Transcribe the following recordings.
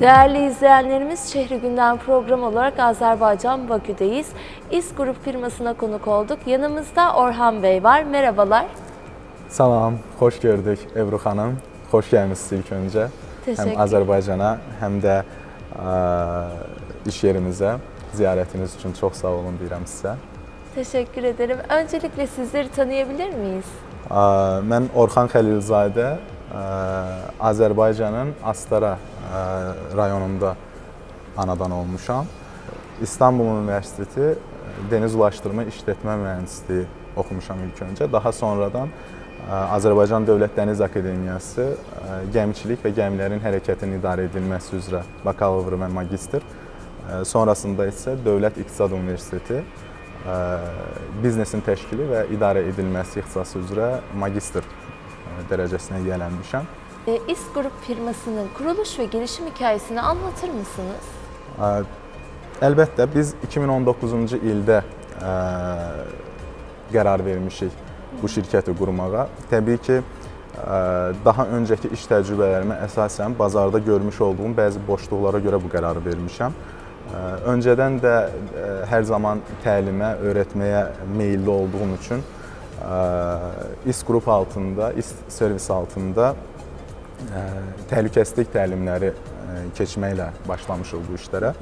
Değerli izleyenlerimiz Şehri Gündem programı olarak Azerbaycan Bakü'deyiz. İS Grup firmasına konuk olduk. Yanımızda Orhan Bey var. Merhabalar. Salam, xoş gördük Ebru xanım. Xoş gəlmisiniz ilk öncə. Teşekkür. Həm Azərbaycana, həm də ə, iş yerimizə ziyarətiniz üçün çox sağ olun deyirəm sizə. Teşekkür ederim. Öncelikle sizleri tanıyabilir miyiz? Ə, Mən Orxan Xəlilzadə, Azərbaycanın Astara ə, rayonunda anadan olmuşam. İstanbul Universiteti ə, Dəniz Ulaşdırma İşletmə Mühəndisliyi oxumuşam ilk öncə. Daha sonradan ə, Azərbaycan Dövlət Dəniz Akademiyası Gəmiçilik və Gəmilərin Hərəkətinin İdarə Edilməsi üzrə bakalavr və magistr. Sonrasında isə Dövlət İqtisad Universiteti biznesin təşkili və idarə edilməsi ixtisası üzrə magistr dərəcəsinə yiyələnmişəm. E, İS Grup firmasının kuruluş ve gelişim hikayesini anlatır mısınız? Ə, Əlbəttə biz 2019-cu ildə qərar vermişik bu şirkəti qurmağa. Təbii ki, ə, daha öncəki iş təcrübələrimə əsasən bazarda görmüş olduğum bəzi boşluqlara görə bu qərarı vermişəm. Ə, Öncədən də ə, hər zaman təlimə, öyrətməyə meylli olduğum üçün İS qrup altında, İS servis altında təhlükəsizlik təlimləri keçməklə başlamışıq bu işlərə.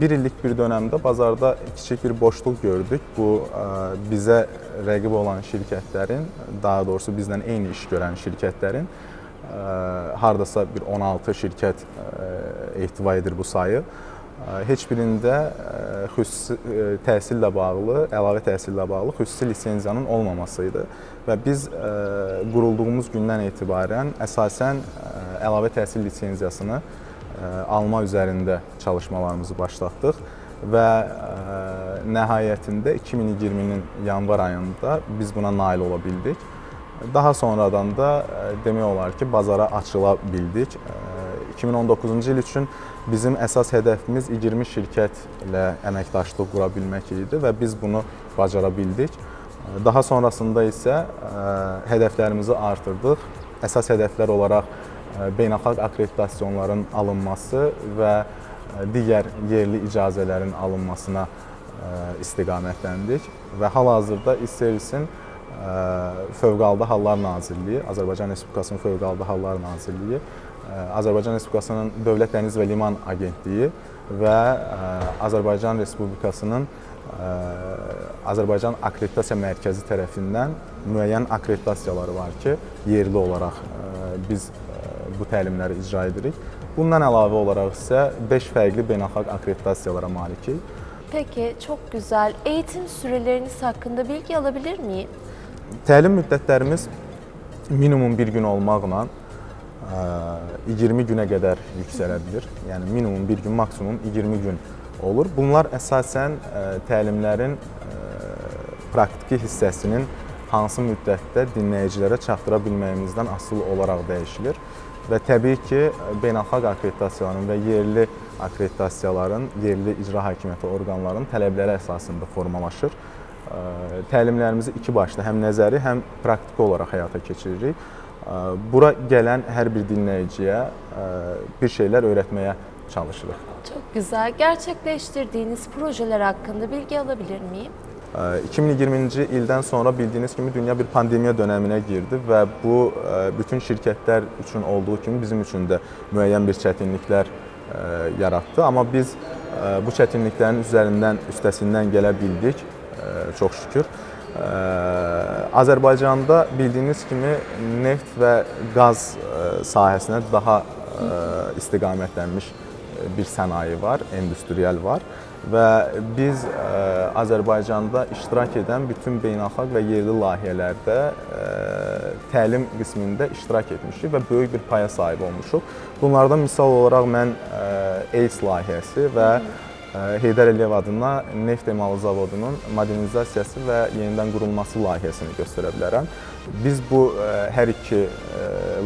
Bir illik bir dönəmdə bazarda kiçik bir boşluq gördük. Bu bizə rəqib olan şirkətlərin, daha doğrusu bizlə eyni iş görən şirkətlərin hardasa bir 16 şirkət ehtiva edir bu sayı. Ə, Heç birində ə, xüsusi ə, təhsillə bağlı, əlavə təhsillə bağlı xüsusi lisenziyanın olmaması və biz ə, qurulduğumuz gündən etibarən əsasən əlavə təhsil lisenziyasını alma üzərində çalışmalarımızı başlatdıq və nəhayətində 2020-nin yanvar ayında biz buna nail ola bildik. Daha sonradan da demək olar ki, bazara açıla bildik. Ə, 2019-cu il üçün bizim əsas hədəfimiz 20 şirkətlə əməkdaşlıq qura bilmək idi və biz bunu bacara bildik. Daha sonrasında isə ə, hədəflərimizi artırdıq. Əsas hədəflər olaraq ə, beynəlxalq akkreditasiyaların alınması və ə, digər yerli icazələrin alınmasına istiqamətləndik və hal-hazırda İS Servisin ə, Fövqəladə Hallar Nazirliyi, Azərbaycan Respublikasının Fövqəladə Hallar Nazirliyi, Azərbaycan Respublikasının Dövlət Dəniz və Liman Agentliyi və ə, Azərbaycan Respublikasının ə, Azərbaycan Akkreditasiya Mərkəzi tərəfindən müəyyən akkreditasiyaları var ki, yerli olaraq ə, biz bu təlimləri icra edirik. Bundan əlavə olaraq isə 5 fərqli beynəlxalq akkreditasiyalara malikik. Peki, çok güzel. Eğitim süreleriniz hakkında bilgi alabilir miyim? Təlim müddətlərimiz minimum bir gün olmaqla 20 günə qədər yüksələ bilər. Yəni minimum bir gün, maksimum 20 gün olur. Bunlar əsasən ə, təlimlərin ə, praktiki hissəsinin hansı müddətdə dinləyicilərə çatdıra bilməyimizdən asılı olaraq dəyişilir. Və təbii ki, beynəlxalq akkreditasiyaların və yerli akkreditasiyaların, yerli icra hakimiyyəti orqanlarının tələbləri əsasında formalaşır. Ə, Təlimlərimizi iki başlı, həm nəzəri, həm praktiki olaraq həyata keçiririk. Ə, Bura gələn hər bir dinləyiciyə ə, bir şeylər öyrətməyə çalışırıq. Çok güzel. Gerçekleştirdiğiniz projeler hakkında bilgi alabilir miyim? Ə, 2020-ci ildən sonra bildiyiniz kimi dünya bir pandemiya dönəminə girdi və bu ə, bütün şirkətlər üçün olduğu kimi bizim üçün də müəyyən bir çətinliklər ə, yaratdı. Amma biz bu çətinliklərin üzərindən, üstəsindən gələ bildik çox şükür. Azərbaycanda bildiyiniz kimi neft və qaz ə, sahəsinə daha ə, istiqamətlənmiş bir sənaye var, endüstriyel var və biz Azərbaycanda iştirak edən bütün beynəlxalq və yerli layihələrdə təlim qismində iştirak etmişik və böyük bir paya sahib olmuşuq. Bunlardan misal olaraq mən ACE layihəsi və ə, Heydər Əliyev adına neft emalı zavodunun modernizasiyası və yenidən qurulması layihəsini göstərə bilərəm. Biz bu ə, hər iki ə,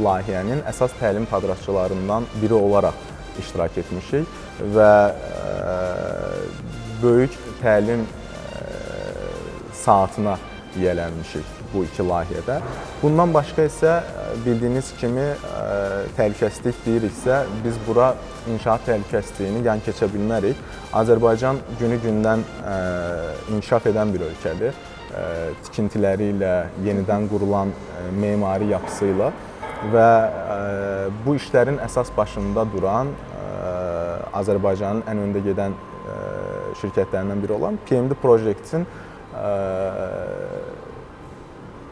layihənin əsas təlim padratçılarından biri olaraq iştirak etmişik və ə, böyük təlim saatına yiyələnmişik bu iki layihədə. Bundan başqa isə bildiyiniz kimi təhlükəsizlik deyiriksə, biz bura inşaat təhlükəsizliyini yan keçə bilmərik. Azərbaycan günü-gündən ə, inkişaf edən bir ölkədir. Ə, Tikintiləri ilə, yenidən qurulan ə, memari yapısı ilə və bu işlərin əsas başında duran Azərbaycanın ən öndə gedən şirkətlərindən biri olan PMD Projects-in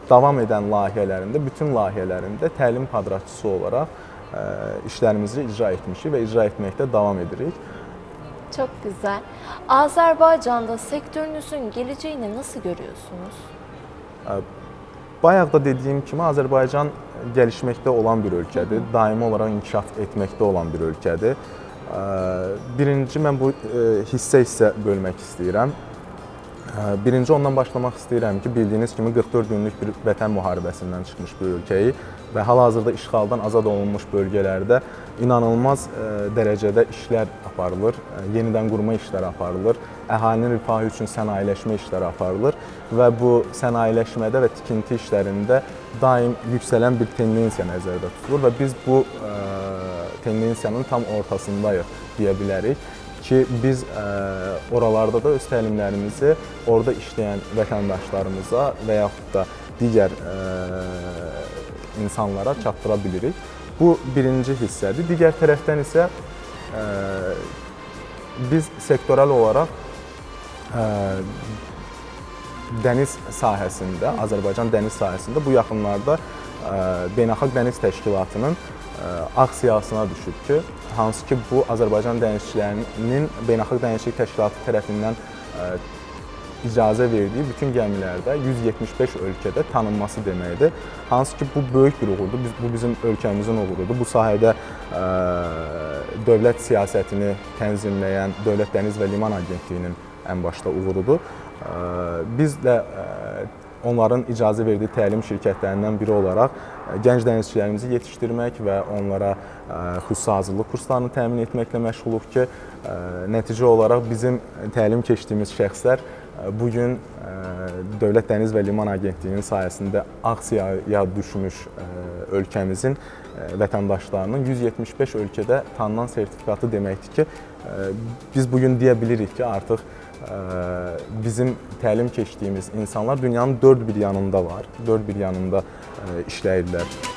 davam edən layihələrində, bütün layihələrində təlim padratçısı olaraq ə, işlərimizi icra etmişik və icra etməkdə davam edirik. Çok güzel. Azerbaycan'da sektörünüzün geleceğini nasıl görüyorsunuz? Bayaq da dediyim kimi Azərbaycan gəlişməkdə olan bir ölkədir. Daimi olaraq inkişaf etməkdə olan bir ölkədir. Ə, Birinci mən bu ə, hissə-hissə bölmək istəyirəm. Birinci ondan başlamaq istəyirəm ki, bildiyiniz kimi 44 günlük bir vətən müharibəsindən çıxmış bir ölkəyi və hal-hazırda işğaldan azad olunmuş bölgələrdə inanılmaz dərəcədə işlər aparılır, yenidən qurma işləri aparılır, əhalinin rifahı üçün sənayeləşmə işləri aparılır və bu sənayeləşmədə və tikinti işlərində daim yüksələn bir tendensiya nəzərdə tutulur və biz bu tendensiyanın tam ortasındayıq deyə bilərik ki, biz ə, oralarda da öz təlimlərimizi orada işləyən vətəndaşlarımıza və yaxud da digər ə, insanlara çatdıra bilirik. Bu birinci hissədir. Digər tərəfdən isə ə, biz sektoral olaraq dəniz sahəsində, Azərbaycan dəniz sahəsində bu yaxınlarda Beynəlxalq Dəniz Təşkilatının siyahısına düşüb ki, hansı ki bu Azərbaycan dənizçilərinin Beynəlxalq Dənizçilik Təşkilatı tərəfindən icazə verdiyi bütün gəmilərdə 175 ölkədə tanınması deməkdir. Hansı ki bu böyük bir uğurdur. Biz bu bizim ölkəmizin uğurudur. Bu sahədə ə, dövlət siyasətini tənzimləyən Dövlət Dəniz və Liman Agentliyinin ən başda uğurudur. Ə, Biz də ə, onların icazə verdiyi təlim şirkətlərindən biri olaraq ə, gənc dənizçilərimizi yetişdirmək və onlara ə, xüsusi hazırlıq kurslarını təmin etməklə məşğuluq ki, ə, nəticə olaraq bizim təlim keçdiyimiz şəxslər bu gün Dövlət Dəniz və Liman Agentliyinin sayəsində ağ siyahıya düşmüş ölkəmizin vətəndaşlarının 175 ölkədə tanınan sertifikatı deməkdir ki, ə, biz bu gün deyə bilirik ki, artıq ə, bizim təlim keçdiyimiz insanlar dünyanın dörd bir yanında var, dörd bir yanında işləyirlər.